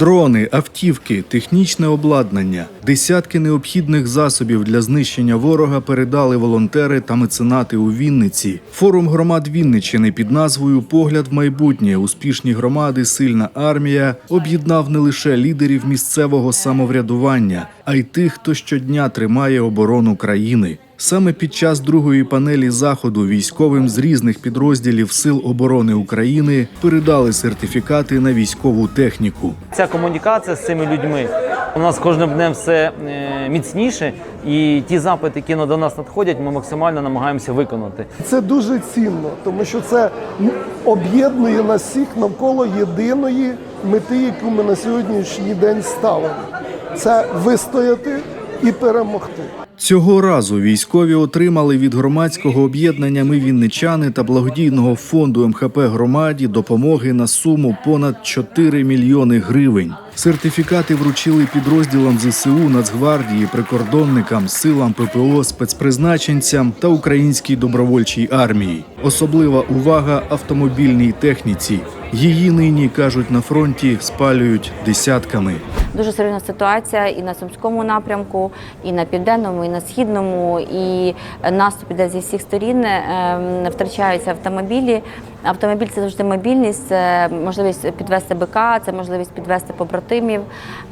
Дрони, автівки, технічне обладнання, десятки необхідних засобів для знищення ворога передали волонтери та меценати у Вінниці. Форум громад Вінниччини під назвою Погляд в майбутнє. Успішні громади, сильна армія об'єднав не лише лідерів місцевого самоврядування, а й тих, хто щодня тримає оборону країни. Саме під час другої панелі заходу військовим з різних підрозділів Сил оборони України передали сертифікати на військову техніку. Ця комунікація з цими людьми у нас кожним днем все е, міцніше, і ті запити, які до нас надходять, ми максимально намагаємося виконати. Це дуже цінно, тому що це об'єднує нас всіх навколо єдиної мети, яку ми на сьогоднішній день ставимо. Це вистояти і перемогти. Цього разу військові отримали від громадського об'єднання Ми Вінничани та благодійного фонду МХП громаді допомоги на суму понад 4 мільйони гривень. Сертифікати вручили підрозділам ЗСУ, Нацгвардії, прикордонникам, силам ППО, спецпризначенцям та українській добровольчій армії. Особлива увага автомобільній техніці. Її нині кажуть на фронті спалюють десятками. Дуже серйозна ситуація і на сумському напрямку, і на південному, і на східному. І наступ іде зі всіх сторін. ем, Втрачаються автомобілі. Автомобіль це завжди мобільність, це можливість підвести БК, це можливість підвести побратимів,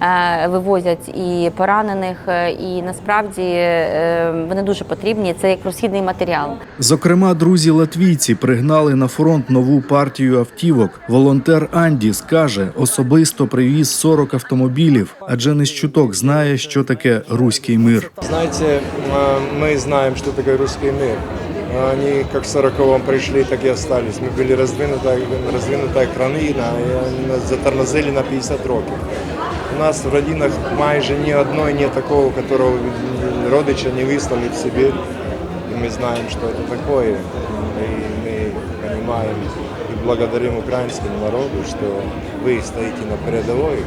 е, вивозять і поранених. е, І насправді е, вони дуже потрібні. Це як розхідний матеріал. Зокрема, друзі латвійці пригнали на фронт нову партію автівок. Волонтер Анді скаже, особисто привіз 40 автомобілів, адже не з чуток знає, що таке руський мир. Знаете, э, мы знаем, что такое русский мир. Они как в 40-м пришли, так и остались. Мы были раздвинутая, раздвинутая країна, і нас затормозили на 50 років. У нас в родинах майже ні одної нет такого, которого родича не вислали в Сибирь. И мы знаем, что это такое. И мы понимаем и благодарим украинскому народу, что вы стоите на передовой.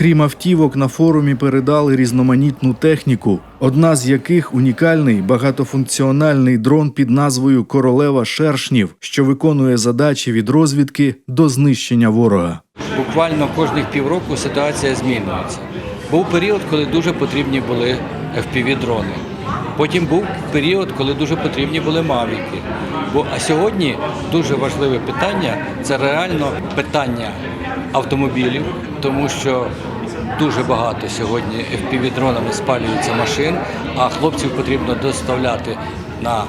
Крім автівок, на форумі передали різноманітну техніку, одна з яких унікальний багатофункціональний дрон під назвою Королева шершнів, що виконує задачі від розвідки до знищення ворога. Буквально кожних півроку ситуація змінюється. Був період, коли дуже потрібні були FPV-дрони. Потім був період, коли дуже потрібні були мавіки. Бо а сьогодні дуже важливе питання це реально питання автомобілів, тому що дуже багато сьогодні FPV-дронами спалюється машин, а хлопців потрібно доставляти на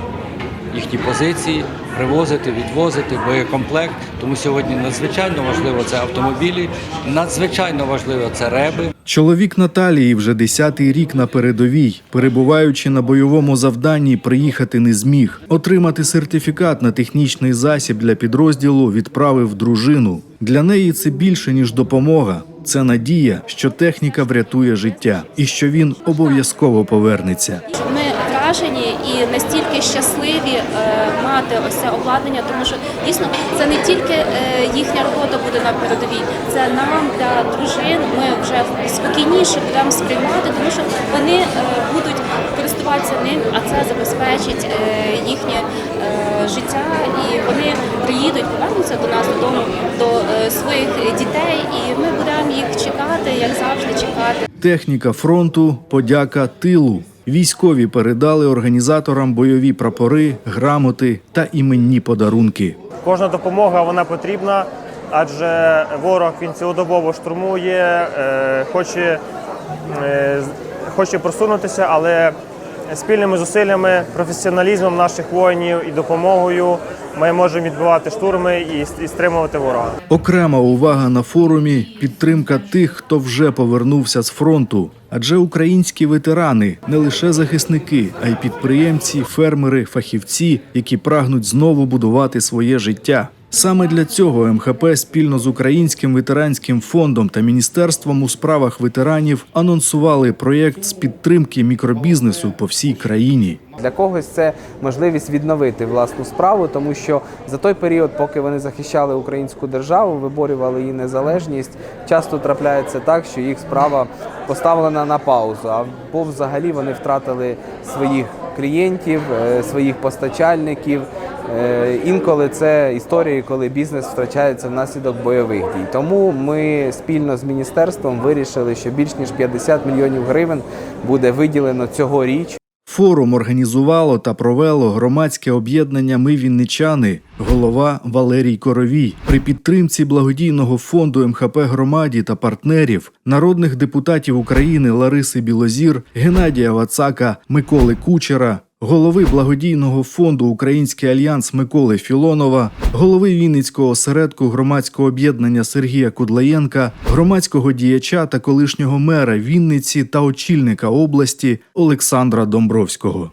їхні позиції, привозити, відвозити боєкомплект. Тому сьогодні надзвичайно важливо це автомобілі, надзвичайно важливо це реби. Чоловік Наталії вже десятий рік на передовій, перебуваючи на бойовому завданні, приїхати не зміг. Отримати сертифікат на технічний засіб для підрозділу відправив дружину. Для неї це більше ніж допомога. Це надія, що техніка врятує життя і що він обов'язково повернеться. Вражені і настільки щасливі е, мати ось це обладнання, тому що дійсно це не тільки е, їхня робота буде на передовій, це нам для дружин. Ми вже спокійніше будемо сприймати, тому що вони е, будуть користуватися ним, а це забезпечить їхнє життя, і вони приїдуть, повернуться до нас додому до своїх дітей, і ми будемо їх чекати, як завжди чекати. Техніка фронту, подяка тилу. Військові передали організаторам бойові прапори, грамоти та іменні подарунки. Кожна допомога вона потрібна, адже ворог він цілодобово штурмує, е, хоче, е, хоче просунутися, але спільними зусиллями, професіоналізмом наших воїнів і допомогою ми можемо відбивати штурми і, стримувати ворога. Окрема увага на форумі підтримка тих, хто вже повернувся з фронту. Адже українські ветерани не лише захисники, а й підприємці, фермери, фахівці, які прагнуть знову будувати своє життя. Саме для цього МХП спільно з Українським ветеранським фондом та міністерством у справах ветеранів анонсували проєкт з підтримки мікробізнесу по всій країні. Для когось це можливість відновити власну справу, тому що за той період, поки вони захищали українську державу, виборювали її незалежність, часто трапляється так, що їх справа поставлена на паузу, або взагалі вони втратили своїх клієнтів, е, своїх постачальників. Е, Інколи це історії, коли бізнес втрачається внаслідок бойових дій. Тому ми спільно з міністерством вирішили, що більш ніж 50 мільйонів гривень буде виділено цьогоріч Форум організувало та провело громадське об'єднання Ми Вінничани, голова Валерій Коровій при підтримці благодійного фонду МХП громаді та партнерів, народних депутатів України Лариси Білозір, Геннадія Вацака, Миколи Кучера. Голови благодійного фонду Український альянс Миколи Філонова, голови Вінницького осередку громадського об'єднання Сергія Кудлаєнка, громадського діяча та колишнього мера Вінниці та очільника області Олександра Домбровського.